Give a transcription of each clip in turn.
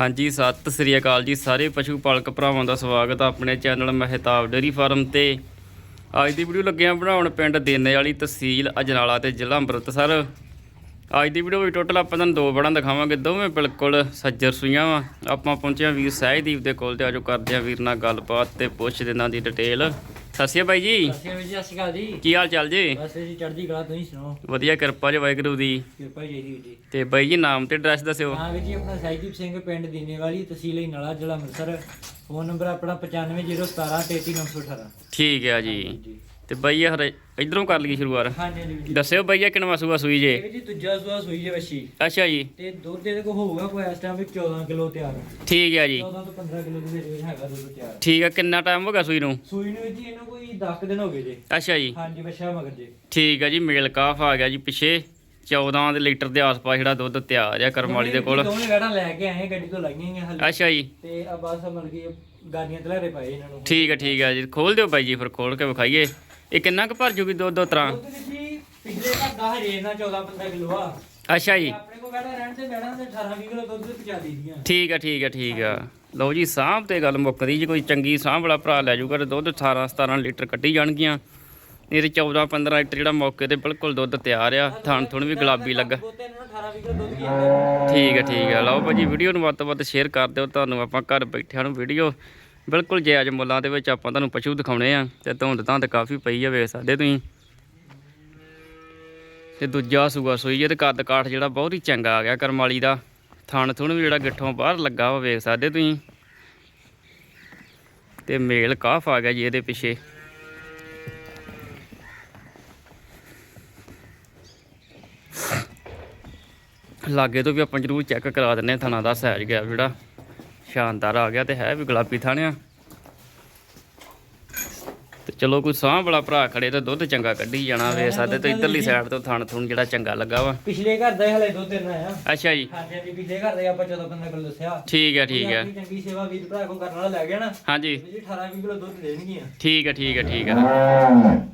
ਹਾਂਜੀ, ਸਤਿ ਸ੍ਰੀ ਅਕਾਲ ਜੀ ਸਾਰੇ ਪਸ਼ੂ ਪਾਲਕ ਭਰਾਵਾਂ ਦਾ ਸਵਾਗਤ ਆ ਆਪਣੇ ਚੈਨਲ ਮਹਿਤਾਬ ਡੇਰੀ ਫਾਰਮ ਤੇ। ਅੱਜ ਦੀ ਵੀਡੀਓ ਲੱਗਿਆ ਬਣਾਉਣ ਪਿੰਡ ਦੇਨੇ ਵਾਲੀ ਤਹਿਸੀਲ ਅਜਨਾਲਾ ਤੇ ਜ਼ਿਲ੍ਹਾ ਅੰਮ੍ਰਿਤਸਰ। ਅੱਜ ਦੀ ਵੀਡੀਓ ਵਿੱਚ ਟੋਟਲ ਆਪਾਂ ਤੁਹਾਨੂੰ ਦੋ ਬੜਾਂ ਦਿਖਾਵਾਂਗੇ, ਦੋਵੇਂ ਬਿਲਕੁਲ ਸੱਜਰ ਸੂਈਆਂ ਵਾ। ਆਪਾਂ ਪਹੁੰਚੇ ਹਾਂ ਵੀਰ ਸਹਿਜਦੀਪ ਦੇ ਕੋਲ ਤੇ ਆਜੋ ਕਰਦੇ ਹਾਂ ਵੀਰ ਨਾਲ ਗੱਲਬਾਤ ਤੇ ਪੁੱਛਦੇ ਇਹਨਾਂ ਦੀ ਡਿਟੇਲ। ਸਤਿ ਸ਼੍ਰੀ ਅਕਾਲ ਬਾਈ ਜੀ। ਸਤਿ ਸ਼੍ਰੀ ਅਕਾਲ ਜੀ ਸਤਿ ਸ਼੍ਰੀ ਅਕਾਲ ਜੀ। ਕੀ ਹਾਲ ਚਾਲ ਜੀ? ਬਸ ਜੀ ਚੜ੍ਹਦੀ ਕਲਾ ਤੁਸੀਂ ਸੁਣਾਓ। ਵਧੀਆ ਕਿਰਪਾ ਜੀ ਵਾਹਿਗੁਰੂ ਦੀ। ਕਿਰਪਾ ਜੀ ਜੀ ਜੀ। ਤੇ ਬਾਈ ਜੀ ਨਾਮ ਤੇ ਐਡਰੈਸ ਦੱਸਿਓ। ਹਾਂ ਵੀਰ ਜੀ ਆਪਣਾ ਸਾਈਦੀਪ ਸਿੰਘ ਪਿੰਡ ਦੀਨੇਵਾਲੀ ਤਹਿਸੀਲ ਨਾਲਾ ਜ਼ਿਲ੍ਹਾ ਅੰਮ੍ਰਿਤਸਰ। ਫੋਨ ਨੰਬਰ ਆਪਣਾ 9501 33918 ਠੀਕ ਹੈ ਜੀ। ਜੀ ਤੇ ਬਾਈ ਇਹ ਹਰੇ ਇਧਰੋਂ ਕਰ ਲਈਏ ਸ਼ੁਰੂਆਤ। ਹਾਂਜੀ ਹਾਂਜੀ ਵੀਰ ਜੀ। ਦੱਸਿਓ ਬਈਆ ਕਿਨਵਾ ਸੂਆ ਸੂਈ ਜੇ? ਇਹ ਵੀਰ ਜੀ ਦੂਜਾ ਸੂਆ ਸੂਈ ਜੇ ਵੱਛੀ। ਅੱਛਾ ਜੀ। ਤੇ ਦੁੱਧ ਇਹਦੇ ਕੋ ਹੋਊਗਾ ਕੋਈ ਇਸ ਟਾਈਮ ਵੀ 14 ਕਿਲੋ ਤਿਆਰ। ਠੀਕ ਹੈ ਜੀ। 14 ਤੋਂ 15 ਕਿਲੋ ਦੇ ਵਿੱਚ ਹੈਗਾ ਦੁੱਧ ਤਿਆਰ। ਠੀਕ ਹੈ ਕਿੰਨਾ ਟਾਈਮ ਹੋ ਗਿਆ ਸੂਈ ਨੂੰ? ਸੂਈ ਨੂੰ ਵੀਰ ਜੀ ਇਹਨੂੰ ਕੋਈ 10 ਦਿਨ ਹੋ ਗਏ ਜੇ। ਅੱਛਾ ਜੀ। ਹਾਂਜੀ ਵੱਛਾ ਮਗਰ ਜੇ। ਠੀਕ ਹੈ ਜੀ ਮੇਲ ਕਾਫ ਆ ਗਿਆ ਜੀ ਪਿੱਛੇ। 14 ਦੇ ਲੀਟਰ ਦੇ ਆਸ-ਪਾਸ ਜਿਹੜਾ ਦੁੱਧ ਤਿਆਰ ਆ ਕਰਮ ਵਾਲੀ ਦੇ ਕੋਲ। ਦੋਵੇਂ ਗਾੜਾਂ ਲੈ ਕੇ ਆਏ ਗੱਡੀ ਤੋਂ ਲਾਈਆਂ ਹੀ ਹਲੇ। ਅੱਛਾ ਜੀ। ਤੇ ਆ ਬਸ ਮਤਲਬ ਕਿ ਗਾਡੀਆਂ ਤਲਾਰੇ ਪਾਏ ਇਹਨਾਂ ਨੂੰ। ਠੀਕ ਹੈ ਠੀਕ ਹੈ ਜੀ। ਖੋਲ ਦਿਓ ਬਾਈ ਜੀ ਫਿਰ ਖੋਲ ਕੇ ਵਿਖਾਈਏ। ਇਹ ਕਿੰਨਾ ਕੁ ਭਰ ਜੂਗੀ ਦੋ ਦੋ ਤਰ੍ਹਾਂ? ਦੁੱਧ ਵਿੱਚ ਜੀ ਪਿਛਲੇ ਘਰ ਦਾ ਹਜੇ ਨਾ 14 15 ਕਿਲੋ ਆ। ਅੱਛਾ ਜੀ। ਆਪਣੇ ਕੋਲ ਬੈਠਾ ਰਹਿਣ ਤੇ ਬੈਠਾ ਤੇ 18 20 ਕਿਲੋ ਦੁੱਧ ਪਹੁੰਚਾ ਦੀਦੀਆਂ ਠੀਕ ਹੈ ਠੀਕ ਹੈ ਠੀਕ ਹੈ ਲਓ ਜੀ ਸਾਂਭ ਤੇ ਗੱਲ ਮੁੱਕਦੀ ਜੀ ਕੋਈ ਚੰਗੀ ਸਾਂਭ ਵਾਲਾ ਭਰਾ ਲੈ ਜਾਊਗਾ ਤੇ ਦੁੱਧ 18 17 ਲੀਟਰ ਕੱਢੀ ਜਾਣਗੀਆਂ। ਇਹ ਤੇ 14 15 ਲੀਟਰ ਜਿਹੜਾ ਮੌਕੇ ਤੇ ਬਿਲਕੁਲ ਦੁੱਧ ਤਿਆਰ ਆ ਥਣ ਥੁਣ ਵੀ ਗੁਲਾਬੀ ਲੱਗਾ। ਬੋਤੇ ਇਹਨਾਂ ਨੂੰ 18 20 ਕਿਲੋ ਦੁੱਧ ਕੀ ਠੀਕ ਹੈ ਠੀਕ ਹੈ ਲਓ ਭਾਜੀ ਵੀਡੀਓ ਨੂੰ ਵੱਧ ਤੋਂ ਵੱਧ ਸ਼ੇਅਰ ਕਰ ਦਿਓ। ਤੁਹਾਨੂੰ ਆਪਾਂ ਘਰ ਬੈਠਿਆਂ ਨੂੰ ਵੀਡੀਓ ਬਿਲਕੁਲ ਜਾਇਜ਼ ਮੁੱਲਾਂ ਦੇ ਵਿੱਚ ਆਪਾਂ ਤੁਹਾਨੂੰ ਪਸ਼ੂ ਦਿਖਾਉਣੇ ਆ ਤੇ ਧੁੰਦ ਤਾਂ ਤੇ ਕਾਫੀ ਪਈ ਆ ਵੇਖ ਸਕਦੇ ਤੁਸੀਂ। ਤੇ ਦੂਜਾ ਸੂਆ ਸੂਈ ਤੇ ਕੱਦ ਕਾਠ ਜਿਹੜਾ ਬਹੁਤ ਹੀ ਚੰਗਾ ਆ ਗਿਆ ਕਰਮਾਲੀ ਦਾ। ਥਣ ਥੁਣ ਵੀ ਜਿਹੜਾ ਗਿੱਠੋਂ ਬਾਹਰ ਲੱਗਾ ਵਾ ਵੇਖ ਸਕਦੇ ਤੁਸੀਂ। ਤੇ ਮੇਲ ਕਾਫ ਆ ਗਿਆ ਜੀ ਇਹਦੇ ਪਿੱਛੇ। ਲਾਗੇ ਤੋਂ ਵੀ ਆਪਾਂ ਜ਼ਰੂਰ ਚੈੱਕ ਕਰਾ ਦਿੰਨੇ ਆ ਥਣਾ ਦਾ ਸਾਈਜ਼ ਗਿਆ ਜਿਹੜਾ। ਸ਼ਾਨਦਾਰ ਆ ਗਿਆ ਤੇ ਹੈ ਵੀ ਗੁਲਾਬੀ ਥਾਣਿਆ। ਤੇ ਚਲੋ ਕੋਈ ਸਾਹ ਵਾਲਾ ਭਰਾ ਖੜੇ ਤੇ ਦੁੱਧ ਚੰਗਾ ਕੱਢੀ ਜਾਣਾ ਵੇ ਸਾਡੇ ਤੇ ਇਧਰਲੀ ਸਾਈਡ ਤੋਂ ਥਣ ਥੁਣ ਜਿਹੜਾ ਚੰਗਾ ਲੱਗਾ ਵਾ। ਪਿਛਲੇ ਘਰ ਦਾ ਹਲੇ ਦੁੱਧ ਦੇਣਾ ਆ। ਅੱਛਾ ਜੀ। ਹਾਂਜੀ ਹਾਂਜੀ ਪਿਛਲੇ ਘਰ ਦਾ ਆਪਾਂ 14 15 ਕਿਲੋ ਦੱਸਿਆ। ਠੀਕ ਹੈ ਠੀਕ ਹੈ ਚੰਗੀ ਸੇਵਾ ਵੀਰ ਭਰਾ ਕੋ ਕਰਨ ਵਾਲਾ ਲੈ ਗਿਆ ਨਾ। ਹਾਂਜੀ। ਜੀ 18 20 ਕਿਲੋ ਦੁੱਧ ਦੇਣਗੀਆਂ। ਠੀਕ ਹੈ ਠੀਕ ਹੈ ਠੀਕ ਹੈ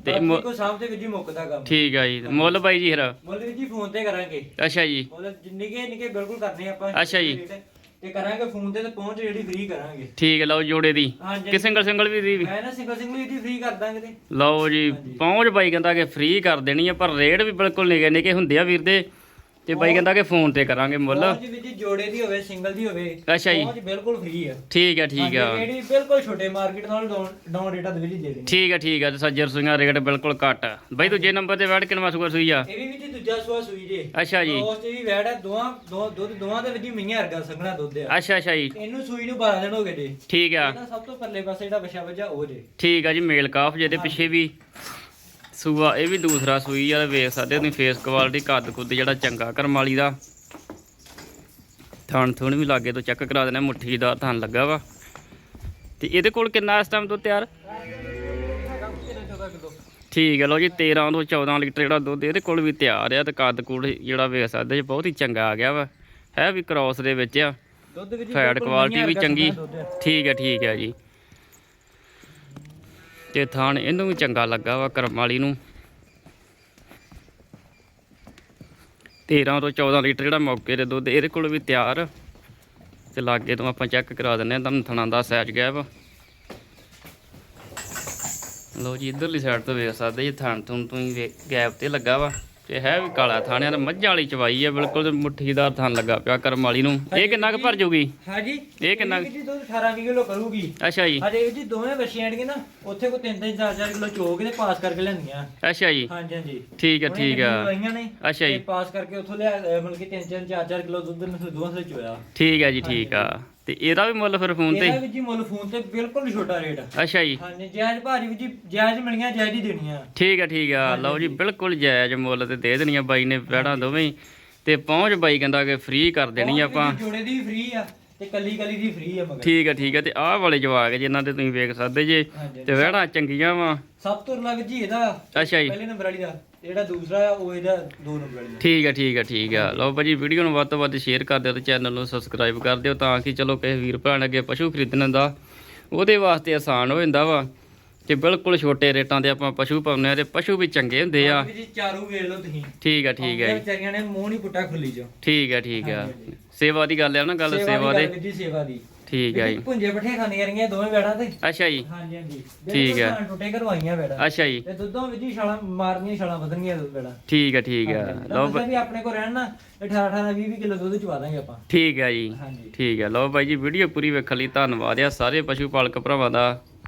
ਤੇ ਕੋ ਸਾਹਮਣੇ ਵੀਰ ਜੀ ਮੁੱਕਦਾ ਕੰਮ। ਠੀਕ ਹੈ ਜੀ। ਮੁੱਲ ਬਾਈ ਜੀ ਫਿਰ। ਮੁੱਲ ਜੀ ਫੋਨ ਤੇ ਕਰਾਂਗੇ। ਅੱਛਾ ਜੀ। ਮੁੱਲ ਨਿੱਕੇ ਨਿੱਕੇ ਬਿਲਕੁਲ ਕਰਨੇ ਆਪਾਂ। ਅੱਛਾ ਜੀ। ਤੇ ਕਰਾਂਗੇ ਫੋਨ ਤੇ ਤੇ ਪਹੁੰਚ ਜਿਹੜੀ ਫ੍ਰੀ ਕਰਾਂਗੇ। ਠੀਕ ਹੈ ਲਓ ਜੋੜੇ ਦੀ। ਹਾਂਜੀ ਕਿ ਸਿੰਗਲ ਸਿੰਗਲ ਵੀ ਦੀ ਮੈਂ ਨਾ ਸਿੰਗਲ ਸਿੰਗਲ ਵੀ ਫ੍ਰੀ ਕਰ ਦਾਂਗੇ ਤੇ। ਲਓ ਜੀ ਪਹੁੰਚ ਬਾਈ ਕਹਿੰਦਾ ਕਿ ਫ੍ਰੀ ਕਰ ਦੇਣੀ ਆ ਪਰ ਰੇਟ ਵੀ ਬਿਲਕੁਲ ਨਿਕੇ ਨਿਕੇ ਹੁੰਦੇ ਆ ਵੀਰ ਦੇ। ਤੇ ਬਾਈ ਕਹਿੰਦਾ ਕਿ ਫੋਨ ਤੇ ਕਰਾਂਗੇ ਮੁੱਲ। ਪਹੁੰਚ ਵੀ ਜੀ ਜੋੜੇ ਦੀ ਹੋਵੇ ਸਿੰਗਲ ਦੀ ਹੋਵੇ ਅੱਛਾ ਜੀ। ਪਹੁੰਚ ਬਿਲਕੁਲ ਫ੍ਰੀ ਆ। ਠੀਕ ਹੈ ਠੀਕ ਆ। ਹਾਂਜੀ, ਜਿਹੜੀ ਬਿਲਕੁਲ ਛੋਟੇ ਮਾਰਕੀਟ ਨਾਲ ਡਾਊਨ ਰੇਟਾਂ ਦੇ ਵਿੱਚ ਦੇ ਦੇਣੀ। ਠੀਕ ਹੈ ਠੀਕ ਹੈ ਤੇ ਸੱਜਰ ਸੂਈਆਂ ਰੇਟ ਬਿਲਕੁਲ ਘੱਟ ਆ। ਬਾਈ ਦੂਜੇ ਨੰਬਰ ਤੇ ਵੈਟ ਕਿੰਨਵਾ ਸੂਆ ਸੂਈ ਆ। ਇਹ ਵੀ ਵਿੱਚ ਦੂਜਾ ਸੂਆ ਸੂਈ ਜੇ। ਅੱਛਾ ਜੀ। ਉਸ ਤੇ ਵੀ ਵੈੜ ਹੈ ਦੋਹਾਂ ਦੋ ਦੁੱਧ ਦੋਹਾਂ ਦੇ ਵਿੱਚ ਹੀ ਮਈਆਂ ਵਰਗਾ ਸੰਘਣਾ ਦੁੱਧ ਆ। ਅੱਛਾ ਅੱਛਾ ਜੀ। ਇਹਨੂੰ ਸੂਈ ਨੂੰ 12 ਦਿਨ ਹੋ ਗਏ ਜੇ। ਠੀਕ ਆ। ਇਹਦਾ ਸਭ ਤੋਂ ਪਰਲੇ ਪਾਸੇ ਜਿਹੜਾ ਵਛਾ ਵਜਾ ਉਹ ਜੇ। ਠੀਕ ਆ ਜੀ ਮੇਲ ਕਾਫ ਜਿਹਦੇ ਪਿੱਛੇ ਵੀ। ਸੂਆ ਇਹ ਵੀ ਦੂਸਰਾ ਸੂਈ ਆ ਵੇਖ ਸਕਦੇ ਤੁਸੀਂ ਫੇਸ ਕੁਆਲਿਟੀ ਕੱਦ ਕੁੱਦ ਜਿਹੜਾ ਚੰਗਾ ਕਰਮ ਵਾਲੀ ਦਾ। ਥਣ ਥੁਣ ਵੀ ਲਾਗੇ ਤੋਂ ਚੈੱਕ ਕਰਾ ਦੇਣਾ ਮੁੱਠੀ ਦਾ ਥਣ ਲੱਗਾ ਵਾ। ਤੇ ਇਹਦੇ ਕੋਲ ਕਿੰਨਾ ਇਸ ਟਾਈਮ ਤੋਂ ਤਿਆਰ? ਠੀਕ ਹੈ ਲਓ ਜੀ 13 ਤੋਂ 14 ਲੀਟਰ ਜਿਹੜਾ ਦੁੱਧ ਇਹਦੇ ਕੋਲ ਵੀ ਤਿਆਰ ਆ ਤੇ ਕੱਦ ਕੁੱਦ ਜਿਹੜਾ ਵੇਖ ਸਕਦੇ ਜੀ ਬਹੁਤ ਹੀ ਚੰਗਾ ਆ ਗਿਆ ਵਾ। ਹੈ ਵੀ ਕ੍ਰਾਸ ਦੇ ਵਿੱਚ ਆ। ਦੁੱਧ ਫੈਟ ਕੁਆਲਿਟੀ ਵੀ ਚੰਗੀ। ਦੁੱਧ। ਠੀਕ ਹੈ ਠੀਕ ਹੈ ਜੀ। ਤੇ ਥਾਣ, ਇਹਨੂੰ ਵੀ ਚੰਗਾ ਲੱਗਾ ਵਾ ਕਰਮ ਵਾਲੀ ਨੂੰ। 13 ਤੋਂ 14 ਲੀਟਰ ਜਿਹੜਾ ਮੌਕੇ ਦੇ ਦੁੱਧ, ਇਹਦੇ ਕੋਲ ਵੀ ਤਿਆਰ। ਤੇ ਲਾਗੇ ਤੋਂ ਆਪਾਂ ਚੈੱਕ ਕਰਾ ਦਿੰਨੇ ਆ ਤੁਹਾਨੂੰ ਥਣਾ ਦਾ ਸਾਈਜ਼ ਗਿਆ ਵਾ ਲਓ ਜੀ, ਇਧਰਲੀ ਸਾਈਡ ਤੋਂ ਵੇਖ ਸਕਦੇ ਜੀ ਥਣ ਥੁਣ ਤੋਂ ਹੀ ਵੇ- ਗੈਪ ਤੇ ਲੱਗਾ ਵਾ। ਤੇ ਹੈ ਵੀ ਕਾਲਾ ਥਾਣਿਆਂ ਦਾ ਮੱਝਾਂ ਵਾਲੀ ਚਵਾਈ ਆ ਬਿਲਕੁਲ ਮੁੱਠੀਦਾਰ ਥਣ ਲੱਗਾ ਪਿਆ ਕਰਮ ਵਾਲੀ ਨੂੰ। ਇਹ ਕਿੰਨਾ ਕੁ ਭਰ ਜੂਗੀ? ਹਾਂਜੀ ਇਹ ਕਿੰਨਾ- ਜੀ ਦੁੱਧ 18 ਵੀਹ ਕਿਲੋ ਕਰੂਗੀ। ਅੱਛਾ ਜੀ। ਹਜੇ ਇਹ ਜੀ ਦੋਵੇਂ ਬੱਚੀਆਂ ਨਾ ਉੱਥੇ ਕੋ 3-3 4-4 ਕਿਲੋ ਚੋ ਕੇ ਤੇ ਪਾਸ ਕਰਕੇ ਲੈਂਦੀਆਂ ਅੱਛਾ ਜੀ। ਹਾਂਜੀ ਹਾਂਜੀ। ਠੀਕ ਹੈ ਠੀਕ ਨੇ ਅੱਛਾ ਜੀ। ਪਾਸ ਕਰਕੇ ਉੱਥੋਂ ਲਿਆ ਮਤਲਬ ਕਿ 3-3 4-4 ਕਿਲੋ ਦੁੱਧ ਸੇ ਚੋਇਆ। ਠੀਕ ਹੈ ਜੀ ਠੀਕ ਆ। ਤੇ ਇਹਦਾ ਵੀ ਮੁੱਲ ਫਿਰ ਫੋਨ ਤੇ ਇਹਦਾ ਵੀ ਜੀ ਮੁੱਲ ਫੋਨ ਤੇ ਬਿਲਕੁਲ ਛੋਟਾ ਰੇਟ ਆ। ਅੱਛਾ ਜੀ। ਹਾਂਜੀ ਜਾਇਜ਼ ਭਾਜੀ ਵੀ ਜੀ ਜਾਇਜ਼ ਮਿਲੀਆਂ ਜਾਇਜ਼ ਹੀ ਦੇਣੀਆਂ। ਠੀਕ ਹੈ ਠੀਕ ਆ। ਲਓ ਜੀ ਬਿਲਕੁਲ ਜਾਇਜ਼ ਮੁੱਲ ਤੇ ਦੇ ਦੇਣੀਆਂ ਬਾਈ ਨੇ ਬੈੜਾਂ ਦੋਵੇਂ। ਤੇ ਪਹੁੰਚ ਬਾਈ ਕਹਿੰਦਾ ਕਿ ਫ੍ਰੀ ਕਰ ਦੇਣੀ ਆਪਾਂ। ਜੋੜੇ ਦੀ ਫ੍ਰੀ ਆ। ਤੇ ਕੱਲੀ ਕੱਲੀ ਦੀ ਫ੍ਰੀ ਆ ਮਗਰ। ਠੀਕ ਹੈ ਠੀਕ ਹੈ ਤੇ ਆਹ ਵਾਲੇ ਜਵਾਕ ਜਿਨ੍ਹਾਂ ਤੇ ਤੁਸੀਂ ਵੇਖ ਸਕਦੇ ਜੇ ਹਾਂਜੀ ਤੇ ਵਹਿੜਾਂ ਚੰਗੀਆਂ ਵਾ। ਸਭ ਤੋਂ ਲੱਗ ਜੀ ਇਹਦਾ ਅੱਛਾ ਜੀ। ਪਹਿਲੇ ਨੰਬਰ ਵਾਲੀ ਦਾ ਤੇ ਜਿਹੜਾ ਦੂਸਰਾ ਆ ਉਹ ਇਹਦਾ ਦੋ ਨੰਬਰ ਵਾਲੀ ਦਾ। ਠੀਕ ਹੈ ਠੀਕ ਹੈ ਠੀਕ ਹੈ ਲਓ ਭਾਜੀ ਵੀਡੀਓ ਨੂੰ ਵੱਧ ਤੋਂ ਵੱਧ ਸ਼ੇਅਰ ਕਰ ਦਿਓ ਤੇ ਚੈਨਲ ਨੂੰ ਸਬਸਕ੍ਰਾਈਬ ਕਰ ਦਿਓ ਤਾਂ ਕਿ ਚਲੋ ਕਿਸੇ ਵੀਰ ਭਰਾ ਨੇ ਅੱਗੇ ਪਸ਼ੂ ਖਰੀਦਣ ਦਾ ਉਹਦੇ ਵਾਸਤੇ ਆਸਾਨ ਹੋ ਜਾਂਦਾ ਵਾ। ਤੇ ਬਿਲਕੁਲ ਛੋਟੇ ਰੇਟਾਂ ਤੇ ਆਪਾਂ ਪਸ਼ੂ ਪਾਉਂਦੇ ਆ ਤੇ ਪਸ਼ੂ ਵੀ ਚੰਗੇ ਹੁੰਦੇ ਆ। ਜੀ ਚਾਰੂ ਵੇਖ ਲਓ ਤੁਸੀਂ। ਠੀਕ ਹੈ ਠੀਕ ਆਉਂਦੀਆਂ ਜੀ। ਵਿਚਾਰੀਆਂ ਨੇ ਮੂੰਹ ਨਹੀਂ ਪੁੱਟਾ ਖੁੱਲੀ ਜੋ ਠੀਕ ਹੈ ਠੀਕ ਹਾਂਜੀ, ਹਾਂਜੀ। ਸੇਵਾ ਦੀ ਗੱਲ ਆ ਨਾ ਗੱਲ ਸੇਵਾ ਦੀ ਗੱਲ ਸੇਵਾ ਦੀ। ਠੀਕ ਹੈ ਜੀ। ਪੁੰਜੇ ਪੱਠੇ ਖਾਂਦੀਆਂ ਰਹੀਆਂ ਦੋਵੇਂ ਬੈੜਾਂ ਤੇ? ਅੱਛਾ ਜੀ। ਹਾਂਜੀ ਹਾਂਜੀ। ਠੀਕ ਹੈ। ਟੁੱਟੇ ਕਰਵਾਈਆਂ ਬੈੜਾਂ। ਅੱਛਾ ਜੀ। ਤੇ ਦੁੱਧੋਂ ਵਿੱਚ ਹੀ ਛਾਲਾਂ ਮਾਰਨੀਆਂ ਛਾਲਾਂ ਵਧਣਗੀਆਂ ਦੁੱਧ ਬੈੜਾਂ। ਠੀਕ ਹੈ ਠੀਕ ਹੈ ਲਓ ਵੀ ਆਪਣੇ ਕੋਲ ਰਹਿਣ ਨਾ 18 18 20 20 ਕਿਲੋ ਦੁੱਧ ਚਵਾ ਦਾਂਗੇ ਆਪਾਂ। ਠੀਕ ਹੈ ਜੀ। ਠੀਕ ਹੈ ਲਓ ਬਾਈ ਜੀ ਵੀਡੀਓ ਪੂਰੀ ਵੇਖਣ ਲਈ ਧੰਨਵਾਦ ਆ। ਸਾਰੇ ਪਸ਼ੂ ਪਾਲਕ ਭਰਾਵਾਂ ਦਾ